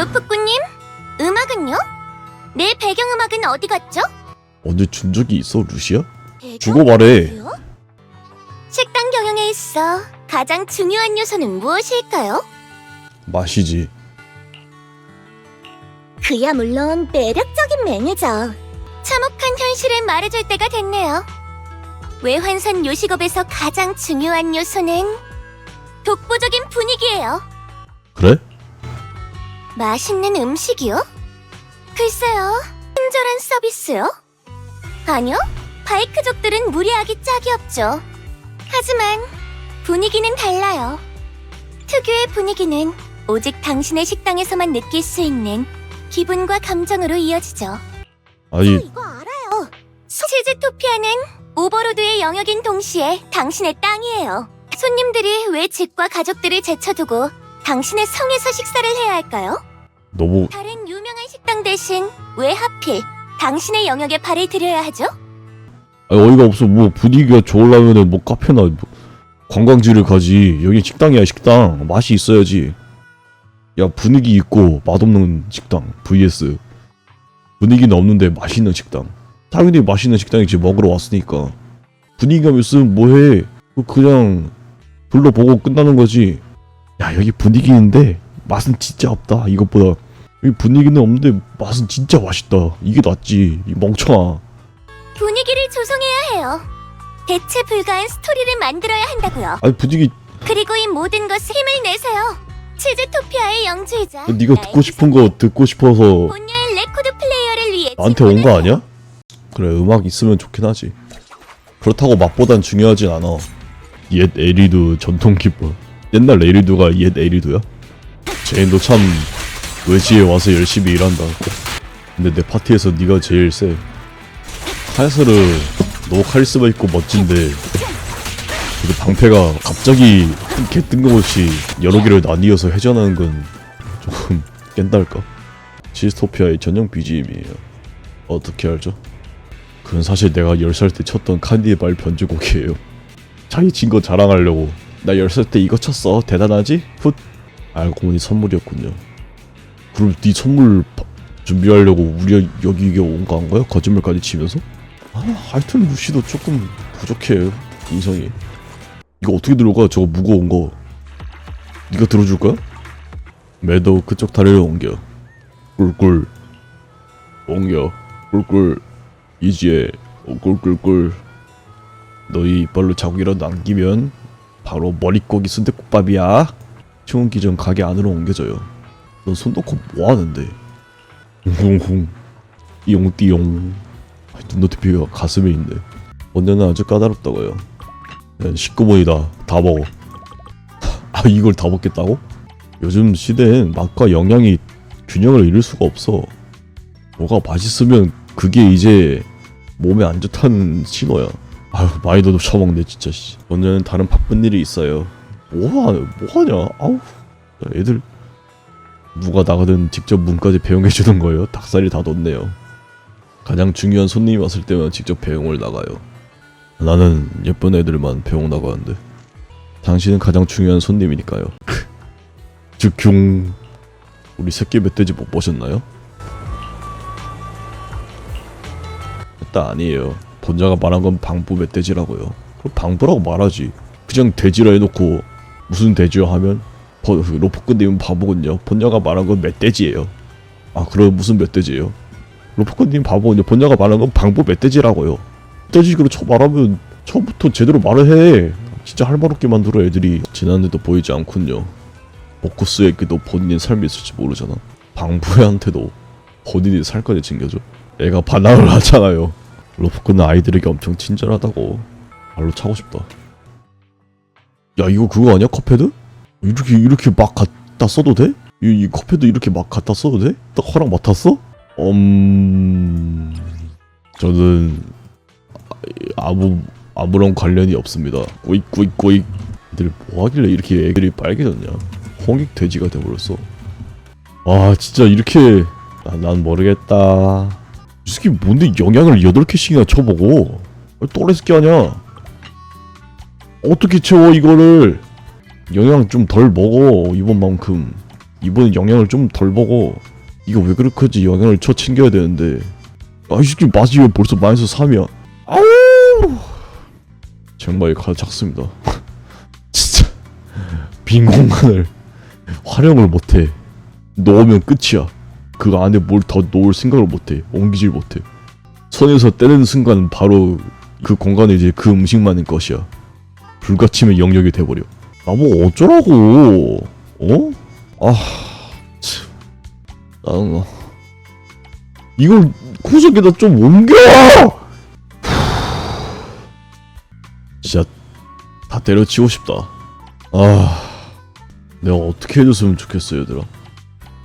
루프꾸님, 음악은요? 내 배경음악은 어디 갔죠? 언제 준 적이 있어 루시야? 주고 말해? 식당 경영에 있어 가장 중요한 요소는 무엇일까요? 맛이지 그야 물론 매력적인 메뉴죠. 참혹한 현실을 말해줄 때가 됐네요. 외환선 요식업에서 가장 중요한 요소는 독보적인 분위기예요. 그래? 맛있는 음식이요? 글쎄요, 친절한 서비스요? 아니요, 바이크족들은 무리하기 짝이 없죠. 하지만 분위기는 달라요. 특유의 분위기는 오직 당신의 식당에서만 느낄 수 있는 기분과 감정으로 이어지죠. 아니 이거 알아요. 치즈토피아는 오버로드의 영역인 동시에 당신의 땅이에요. 손님들이 왜 집과 가족들을 제쳐두고 당신의 성에서 식사를 해야 할까요? 너무 다른 유명한 식당 대신 왜 하필 당신의 영역에 발을 들여야 하죠? 아니, 어이가 없어. 뭐 분위기가 좋으려면은 뭐 카페나 뭐 관광지를 가지. 여기 식당이야 식당. 맛이 있어야지. 야 분위기 있고 맛없는 식당 vs. 분위기는 없는데 맛있는 식당. 당연히 맛있는 식당이지 먹으러 왔으니까. 분위기가 있으면 뭐해? 그 그냥 둘러보고 끝나는 거지. 야 여기 분위기 있는데 맛은 진짜 없다 이것보다 여기 분위기는 없는데 맛은 진짜 맛있다 이게 낫지 이 멍청아 분위기를 조성해야 해요. 대체 불가한 스토리를 만들어야 한다고요. 아니 분위기 그리고 이 모든 것에 힘을 내세요. 치즈토피아의 영주이자 네가 듣고 싶은 거 듣고 싶어서 본녀의 레코드 플레이어를 위해 나한테 온 거 아니야? 그래 음악 있으면 좋긴 하지 그렇다고 맛보단 중요하진 않아 옛 에리두 전통 기법 옛날 에리두가 옛 에리두야? 제인도 참 외지에 와서 열심히 일한다 근데 내 파티에서 네가 제일 세 카이사르 너무 카리스마 있고 멋진데 그 방패가 갑자기 개 뜬금없이 여러 개를 나뉘어서 회전하는 건 조금 깬달까? 시스토피아의 전용 BGM이에요. 어떻게 알죠? 그건 사실 내가 10살 때 쳤던 카니발 변주곡이에요. 자기 진 거 자랑하려고 나 10살 때 이거 쳤어 대단하지? 훗 알고 보니 선물이었군요. 그럼 네 선물 바- 준비하려고 우리 여기 온거한 거야? 거짓말까지 치면서? 아 하여튼 루시도 조금 부족해요 인성이. 이거 어떻게 들어가 저거 무거운 거. 네가 들어줄 거야? 매도 그쪽 다리를 옮겨. 꿀꿀. 옮겨. 꿀꿀. 이지에 어, 꿀꿀꿀. 너희 이빨로 자국이라도 남기면 바로 머릿고기 순대국밥이야 추운기 전 가게 안으로 옮겨져요 넌 손 놓고 뭐 하는데 웅웅 띠용띠용 눈높이가 가슴에 있네 언제나 아주 까다롭다고요 야, 식구보이다 다 먹어 아 이걸 다 먹겠다고? 요즘 시대엔 맛과 영양이 균형을 이룰 수가 없어. 뭐가 맛있으면 그게 이제 몸에 안 좋다는 신호야. 아유 많이 너도 처먹네 진짜 씨. 오늘은 다른 바쁜 일이 있어요. 뭐하 뭐하냐? 아우 야, 애들 누가 나가든 직접 문까지 배웅해 주는 거예요. 닭살이 다 돋네요. 가장 중요한 손님이 왔을 때만 직접 배웅을 나가요. 나는 예쁜 애들만 배웅 나가는데 당신은 가장 중요한 손님이니까요. 즉흉 우리 새끼 멧돼지 못 보셨나요? 일단 아니에요. 본자가 말한 건 방부 멧돼지라고요. 그럼 방부라고 말하지. 그냥 돼지라 해놓고 무슨 돼지요 하면 버, 로프꾼님은 바보군요. 본자가 말한 건 멧돼지예요. 아 그럼 무슨 멧돼지예요? 로프꾼님 바보군요. 본자가 말한 건 방부 멧돼지라고요. 멧돼지식으로 쳐 말하면 처음부터 제대로 말을 해. 진짜 할말 없게 만들어 애들이 지난해도 보이지 않군요. 모쿠스에게도 본인 삶이 있을지 모르잖아. 방부애한테도 본인이 살까지 챙겨줘. 애가 반항을 하잖아요. 로프크는 아이들에게 엄청 친절하다고. 말로 차고 싶다. 야 이거 그거 아니야 컵패드? 이렇게 이렇게 막 갖다 써도 돼? 이, 이 컵패드 이렇게 막 갖다 써도 돼? 딱 허락 맡았어? 음... 저는 아무 아무런 관련이 없습니다. 꼬익 꼬익 꼬익. 애들 뭐 하길래 이렇게 애들이 빨개졌냐? 홍익 돼지가 돼버렸어. 아 진짜 이렇게 아, 난 모르겠다. 이 새끼 뭔데 영양을 8개씩이나 쳐보고 또래 새끼 아냐? 어떻게 채워 이거를? 영양 좀 덜 먹어 이번만큼. 이번엔 영양을 좀 덜 먹어. 이거 왜 그렇게지? 영양을 쳐 챙겨야 되는데. 아이 새끼 맛이 왜 벌써 마이너스 3이야? 아우! 정말 가작습니다. 진짜. 빈 공간을 활용을 못해. 넣으면 끝이야. 그 안에 뭘 더 놓을 생각을 못해. 옮기질 못해. 손에서 떼는 순간 바로 그 공간에 이제 그 음식만인 것이야 불가침의 영역이 돼버려 나뭐 어쩌라고 어? 아 참. 짜증나 이걸 구석에다 좀 옮겨 진짜 다 때려치고 싶다 아 내가 어떻게 해줬으면 좋겠어 얘들아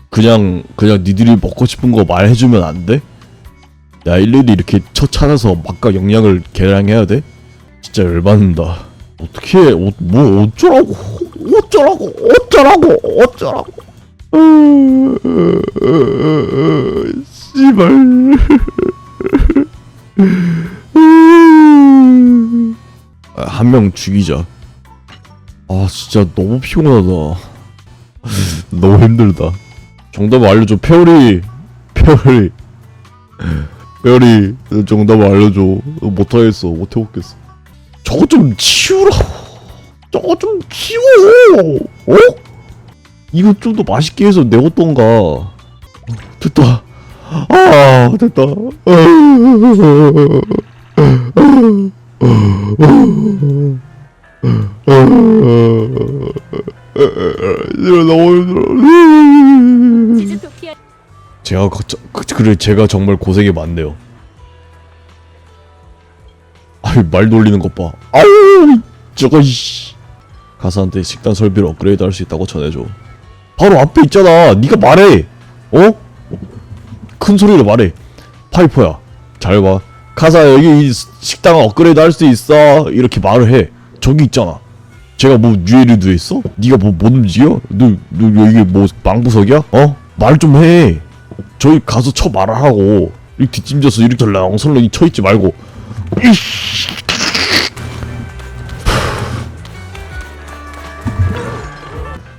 그냥 그냥 니들이 먹고 싶은 거 말해주면 안 돼? 야 일일이 이렇게 쳐 찾아서 막가 영양을 계량해야 돼? 진짜 열받는다 어떻게 해? 어, 뭐 어쩌라고? 어쩌라고? 어쩌라고? 어쩌라고? 씨발. 한 명 죽이자. 아 진짜 너무 피곤하다. 너무 힘들다. 정답 알려줘. 페어리. 페어리. 페어리. 정답 알려줘. 못하겠어. 못해먹겠어 저거 좀 치우라 저거 좀 치워 어? 이거 좀 더 맛있게 해서 내었던가 됐다 아 됐다 제가 거, 저, 그, 그래 제가 정말 고생이 많네요. 말 돌리는 것 봐. 아우 저거 이씨. 가사한테 식단 설비를 업그레이드 할 수 있다고 전해줘. 바로 앞에 있잖아. 네가 말해. 어? 큰 소리로 말해. 파이퍼야. 잘 봐. 가사 여기 이 식당 업그레이드 할 수 있어. 이렇게 말을 해. 저기 있잖아. 제가 뭐 유해를 했어? 네가 뭐 못 움직여? 너, 너 이게 뭐 망부석이야? 어? 말 좀 해. 저희 가서 쳐 말하라고 이렇게 뒷짐져서 이렇게 덜렁설렁 쳐있지 말고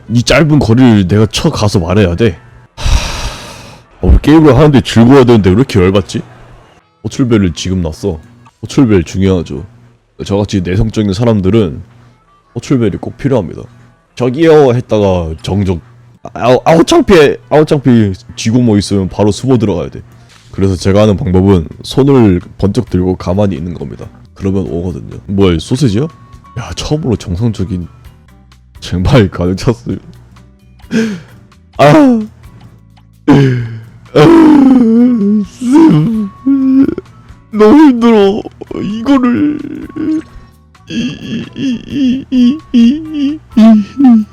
이 짧은 거리를 내가 쳐 가서 말해야 돼? 하... 어, 게임을 하는데 즐거워야 되는데 왜 이렇게 열받지? 호출벨을 지금 났어. 호출벨 중요하죠. 저같이 내성적인 사람들은 호출벨이 꼭 필요합니다. 저기요! 했다가 정적 아우 아우 창피해! 아우 창피 쥐고 뭐 있으면 바로 숨어 들어가야 돼 그래서 제가 하는 방법은 손을 번쩍 들고 가만히 있는 겁니다. 그러면 오거든요. 뭐야 소세지야? 야 처음으로 정상적인 정말 가득 찼어요. 아! 너무 힘들어. 이거를. 이 이 이 이 이 이 이 이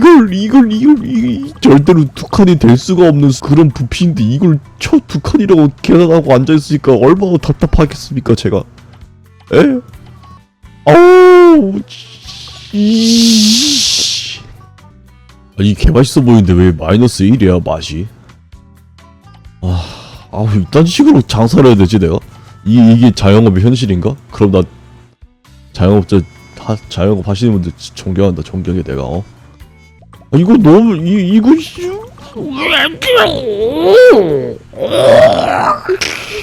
걸 이걸 이걸 이 절대로 두 칸이 될 수가 없는 그런 부피인데 이걸 쳐두 칸이라고 계산하고 앉아 있으니까 얼마나 답답하겠습니까 제가 에? 아우 이 아니 개 맛있어 보이는데 왜 마이너스 1이야 맛이 아 아우 이딴 식으로 장사를 해야 되지 내가 이 이게 자영업의 현실인가? 그럼 나 자영업자 하, 자영업 하시는 분들 지- 존경한다 존경해 내가 어? 아, 이거 너무 이 이거 씨.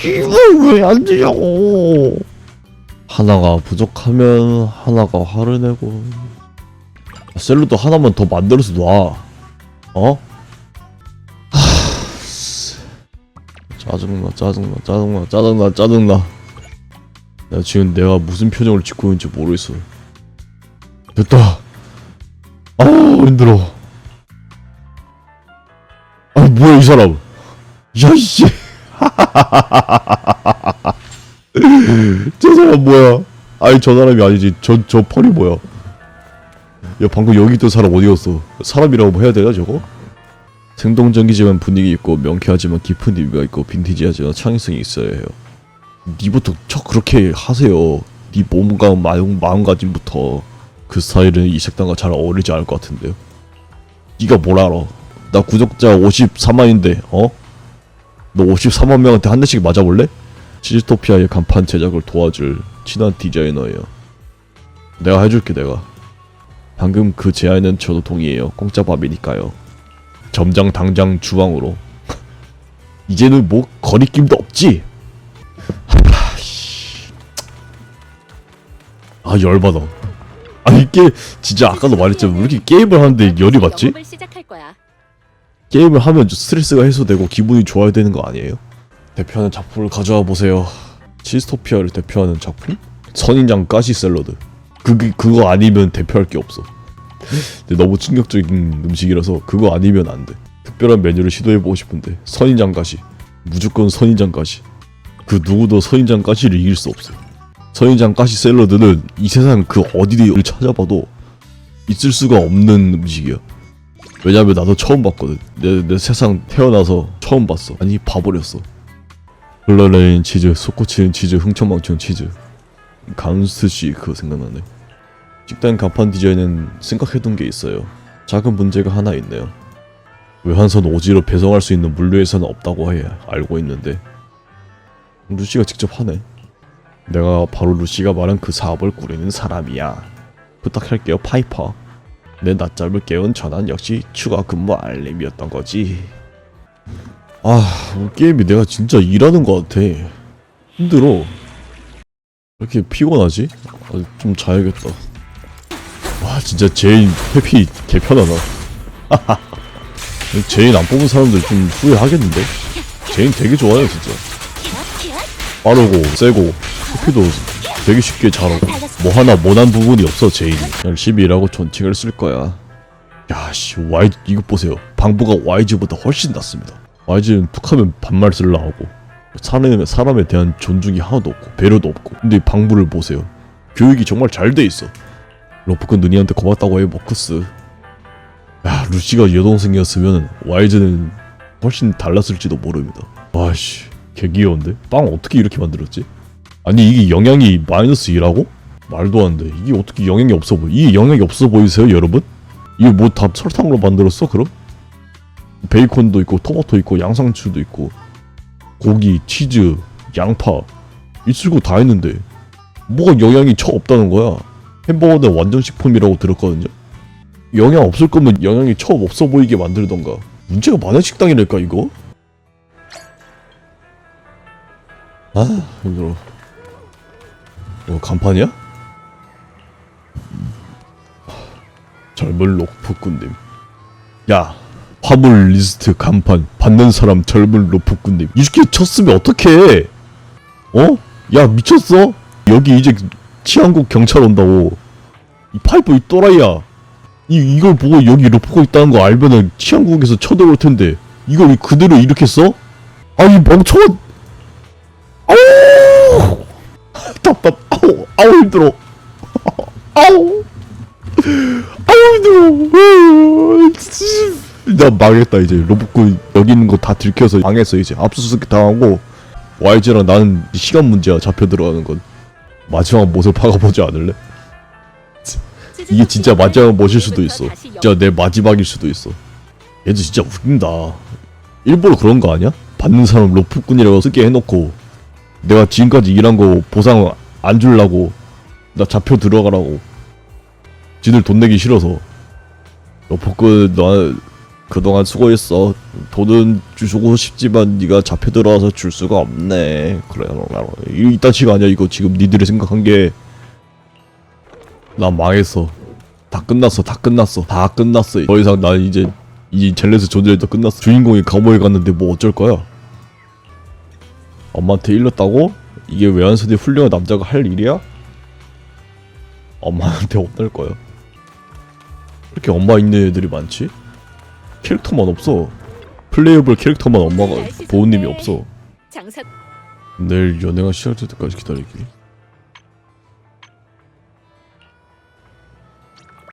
이거 왜 안 되냐고 하나가 부족하면 하나가 화를 내고. 아, 샐러드 하나만 더 만들어서 놔. 어? 짜증나 짜증나 짜증나 짜증나 짜증나. 내가 지금 내가 무슨 표정을 짓고 있는지 모르겠어 됐다. 아우 힘들어. 아 뭐야 이 사람. 야이씨. 저 사람 뭐야? 아니 저 사람이 아니지. 저저 펄이 뭐야? 야 방금 여기 있던 사람 어디 갔어? 사람이라고 뭐 해야 되나 저거? 생동적이지만 분위기 있고 명쾌하지만 깊은 의미가 있고 빈티지하지만 창의성이 있어야 해요. 니부터 저 그렇게 하세요. 니 몸과 마음, 마음가짐부터 그 스타일은 이 색당과 잘 어울리지 않을 것 같은데요. 니가 뭘 알아? 나 구독자 54만인데 어? 너 54만 명한테 한 대씩 맞아볼래? 치즈토피아의 간판 제작을 도와줄 친한 디자이너예요. 내가 해줄게 내가. 방금 그 제안은 저도 동의해요. 공짜 밥이니까요. 점장 당장 주방으로. 이제는 뭐 거리낌도 없지. 아 열받아 아 이게 진짜 아까도 말했지만 왜 이렇게 게임을 하는데 열이 받지? 게임을 하면 좀 스트레스가 해소되고 기분이 좋아야 되는 거 아니에요? 대표하는 작품을 가져와 보세요. 치스토피아를 대표하는 작품? 선인장 가시 샐러드. 그게 그거 아니면 대표할 게 없어. 근데 너무 충격적인 음식이라서 그거 아니면 안 돼. 특별한 메뉴를 시도해 보고 싶은데 선인장 가시. 무조건 선인장 가시. 그 누구도 선인장 가시를 이길 수 없어. 선인장 가시 샐러드는 이 세상 그 어디를 찾아봐도 있을 수가 없는 음식이야. 왜냐면 나도 처음 봤거든. 내, 내 세상 태어나서 처음 봤어. 아니 봐버렸어. 흘러내린 치즈, 솟구치는 치즈, 흥청망청 치즈. 감스씨 그거 생각나네. 식당 간판 디자인은 생각해둔 게 있어요. 작은 문제가 하나 있네요. 외환선 오지로 배송할 수 있는 물류에서는 없다고 해 알고 있는데 루시가 직접 하네. 내가 바로 루시가 말한 그 사업을 꾸리는 사람이야. 부탁할게요 파이퍼. 내 낮잠을 깨운 전환 역시 추가 근무 알림이었던 거지. 아, 게임이 내가 진짜 일하는 것 같아. 힘들어. 왜 이렇게 피곤하지? 아, 좀 자야겠다. 와, 진짜 제인 회피 개 편하다. 제인 안 뽑은 사람들 좀 후회하겠는데? 제인 되게 좋아요, 진짜. 빠르고, 세고, 회피도 되게 쉽게 잘하고. 뭐 하나 못한 부분이 없어 제인이 열심히 일하고 존칭을 쓸 거야. 야씨 와이 이거 보세요. 방부가 YG보다 훨씬 낫습니다. YG는 툭하면 반말 쓸라 하고 사람에, 사람에 대한 존중이 하나도 없고 배려도 없고. 근데 이 방부를 보세요. 교육이 정말 잘 돼 있어. 로프크 누니한테 고맙다고 해 모크스. 야 루시가 여동생이었으면 YG는 훨씬 달랐을지도 모릅니다. 와씨 개 귀여운데? 빵 어떻게 이렇게 만들었지? 아니 이게 영양이 마이너스 2라고? 말도 안 돼. 이게 어떻게 영향이 없어 보이? 이게 영향이 없어 보이세요, 여러분? 이게 뭐다 설탕으로 만들었어, 그럼? 베이컨도 있고, 토마토 있고, 양상추도 있고, 고기, 치즈, 양파, 있을 거 다 있는데 뭐가 영향이 처 없다는 거야? 햄버거는 완전 식품이라고 들었거든요. 영양 없을 거면 영양이 처 없어 보이게 만들던가. 문제가 많은 식당이랄까 이거? 아 힘들어. 이거 간판이야? 젊은 로프꾼님 야 화물 리스트 간판 받는 사람 젊은 로프꾼님 이렇게 쳤으면 어떡해 어? 야 미쳤어? 여기 이제 치안국 경찰 온다고 이 파이프 이 또라이야 이, 이걸 보고 여기 로프가 있다는 거 알면은 치안국에서 쳐들어올 텐데 이걸 그대로 이렇게 써? 아이 멍청한 아우! 답답. 아우 아우 힘들어. 아우. 아우 힘들어. 나 망했다 이제. 로봇군 여기 있는 거 다 들켜서 망했어 이제. 압수수색 당하고. YG랑 나는 시간 문제야 잡혀 들어가는 건. 마지막 못을 박아보지 않을래? 이게 진짜 마지막 못일 수도 있어. 진짜 내 마지막일 수도 있어. 얘도 진짜 웃긴다. 일부러 그런 거 아니야? 받는 사람 로프꾼이라고 쓰게 해놓고 내가 지금까지 일한 거 보상 안 주려고 나 잡혀 들어가라고 지들 돈 내기 싫어서. 로프꾼 너 그동안 수고했어. 돈은 주고 싶지만 네가 잡혀 들어와서 줄 수가 없네. 그래 이딴 식가 아니야 이거. 지금 니들이 생각한 게 나 망했어. 다 끝났어 다 끝났어 다 끝났어. 더 이상 난 이제 이 젤레스 존재도 끝났어. 주인공이 감옥에 갔는데 뭐 어쩔 거야 엄마한테 일렀다고? 이게 외환선이 훌륭한 남자가 할 일이야? 엄마한테 혼날 거야. 왜 이렇게 엄마 있는 애들이 많지? 캐릭터만 없어. 플레이어블 캐릭터만 엄마가 보호님이 없어. 장사 내일 연애가 시작될 때까지 기다리기.